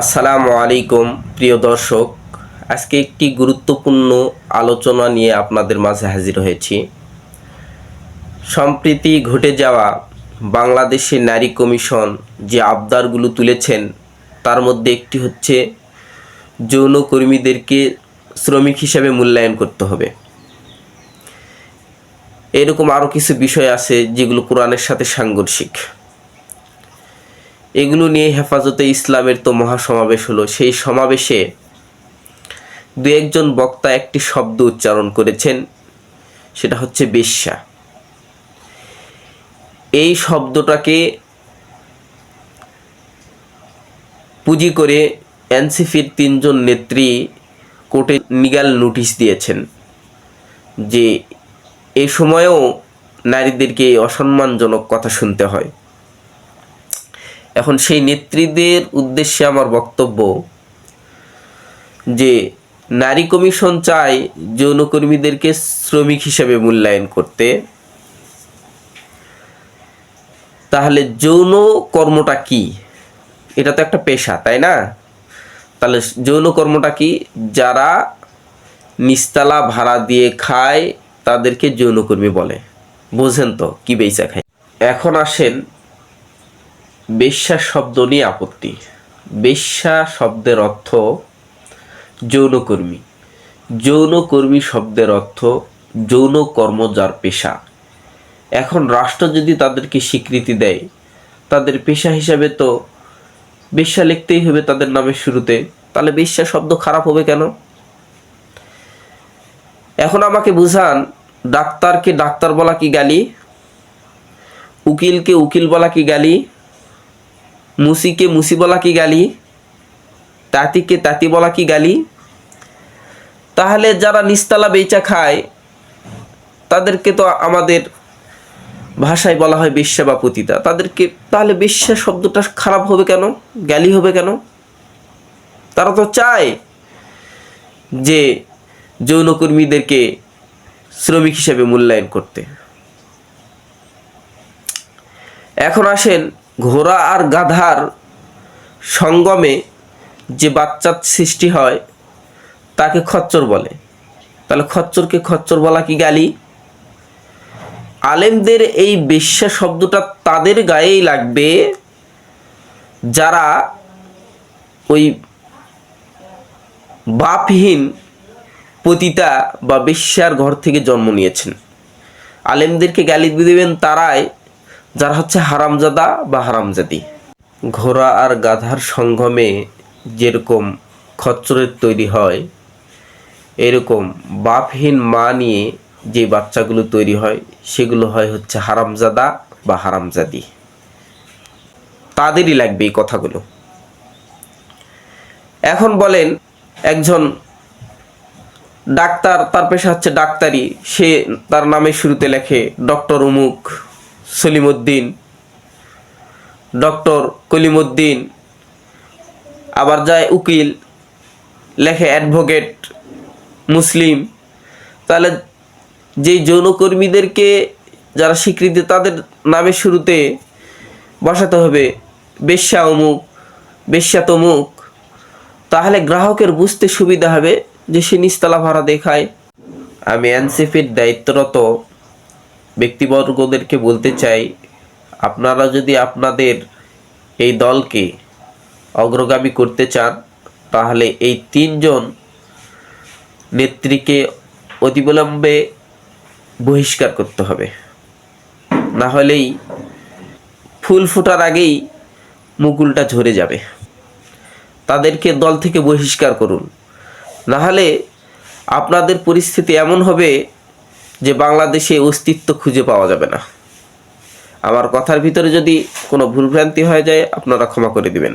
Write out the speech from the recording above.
আসসালামু আলাইকুম, প্রিয় দর্শক। আজকে একটি গুরুত্বপূর্ণ আলোচনা নিয়ে আপনাদের মাঝে হাজির হয়েছি। সম্প্রতি ঘটে যাওয়া বাংলাদেশের নারী কমিশন যে আবদারগুলো তুলেছেন, তার মধ্যে একটি হচ্ছে যৌনকর্মীদেরকে শ্রমিক হিসাবে মূল্যায়ন করতে হবে। এরকম আরও কিছু বিষয় আছে যেগুলো কোরআনের সাথে সাংঘর্ষিক। এগুলো নিয়ে হেফাজতে ইসলামের তো মহাসমাবেশ হলো। সেই সমাবেশে দু একজন বক্তা একটি শব্দ উচ্চারণ করেছেন, সেটা হচ্ছে বেশ্যা। এই শব্দটাকে পুঁজি করে এনসিপির তিনজন নেত্রী কোর্টে নিগাল নোটিশ দিয়েছেন যে এ সময়েও নারীদেরকে অসম্মানজনক কথা শুনতে হয়। এখন সেই নেত্রীদের উদ্দেশ্যে আমার বক্তব্য যে নারী কমিশন চায় যৌনকর্মীদেরকে শ্রমিক হিসেবে মূল্যায়ন করতে। তাহলে যৌন কর্মটা কি? এটা তো একটা পেশা, তাই না? তাহলে যৌন কর্মটা কি? যারা নিস্তালা ভাড়া দিয়ে খায়, তাদেরকে যৌনকর্মী বলে। বোঝেন তো, কি বেচা খায়। এখন আসেন বেশ্যা শব্দ নিয়ে আপত্তি। বেশ্যা শব্দের অর্থ যৌনকর্মী। যৌনকর্মী শব্দের অর্থ যৌন কর্ম যার পেশা। এখন রাষ্ট্র যদি তাদেরকে স্বীকৃতি দেয়, তাদের পেশা হিসাবে তো বেশ্যা লিখতেই হবে তাদের নামের শুরুতে। তাহলে বেশ্যা শব্দ খারাপ হবে কেন? এখন আমাকে বুঝান, ডাক্তারকে ডাক্তার বলা কি গালি? উকিলকে উকিল বলা কি গালি? মুসিকে মুসি বলা কি গালি? তাঁতিকে তাঁতি বলা কি গালি? তাহলে যারা নিস্তালা বেচা খায়, তাদেরকে তো আমাদের ভাষায় বলা হয় বেশ্যা বা পতিতা তাদেরকে তাহলে বেশ্যা শব্দটা খারাপ হবে কেন? গালি হবে কেন? তারা তো চায় যে যৌনকর্মীদেরকে শ্রমিক হিসেবে মূল্যায়ন করতে। এখন আসেন ঘোড়া আর গাধার সঙ্গমে যে বাচ্চার সৃষ্টি হয়, তাকে খচ্চর বলে। তাহলে খচ্চরকে খচ্চর বলা কি গালি? আলেমদের এই বেশ্যা শব্দটা তাদের গায়েই লাগবে যারা ওই বাপহীন পতিতা বা বেশ্যার ঘর থেকে জন্ম নিয়েছেন। আলেমদেরকে গালি দিয়ে দেবেন তারাই যারা হচ্ছে হারামজাদা বা হারামজাদি। ঘোড়া আর গাধার সঙ্গমে যেরকম খচ্চরের তৈরি হয়, এরকম বাপহীন মা নিয়ে যে বাচ্চাগুলো তৈরি হয়, সেগুলো হয় হচ্ছে হারামজাদা বা হারামজাদি। তাদেরই লাগবে এই কথাগুলো। এখন বলেন একজন ডাক্তার, তার পেশা হচ্ছে ডাক্তারি। সে তার নামের শুরুতে লেখে ডক্টর উমুক। সলিমুদ্দিন, ডক্টর কলিমুদ্দিন, আবার যায় উকিল, লেখে অ্যাডভোকেট, মুসলিম। তাহলে যেই যৌনকর্মীদেরকে যারা স্বীকৃতি, তাদের নামের শুরুতে বসাতে হবে, বেশ্যা অমুক, বেশ্যা তমুক। তাহলে গ্রাহকের বুঝতে সুবিধা হবে যে সে নিস্তলা ভাড়া দেখায়। আমি এনসিপির দায়িত্বরত। ব্যক্তিবর্গদেরকে বলতে চাই, আপনারা যদি আপনাদের এই দলকে অগ্রগামী করতে চান, তাহলে এই তিনজন নেত্রীকে অতিবিলম্বে বহিষ্কার করতে হবে। না হলেই ফুল ফোটার আগেই মুকুলটা ঝরে যাবে। তাদেরকে দল থেকে বহিষ্কার করুন। না হলে আপনাদের পরিস্থিতি এমন হবে যে বাংলাদেশে অস্তিত্ব খুঁজে পাওয়া যাবে না। আমার কথার ভিতরে যদি কোনো ভুলভ্রান্তি হয়ে যায়, আপনারা ক্ষমা করে দিবেন।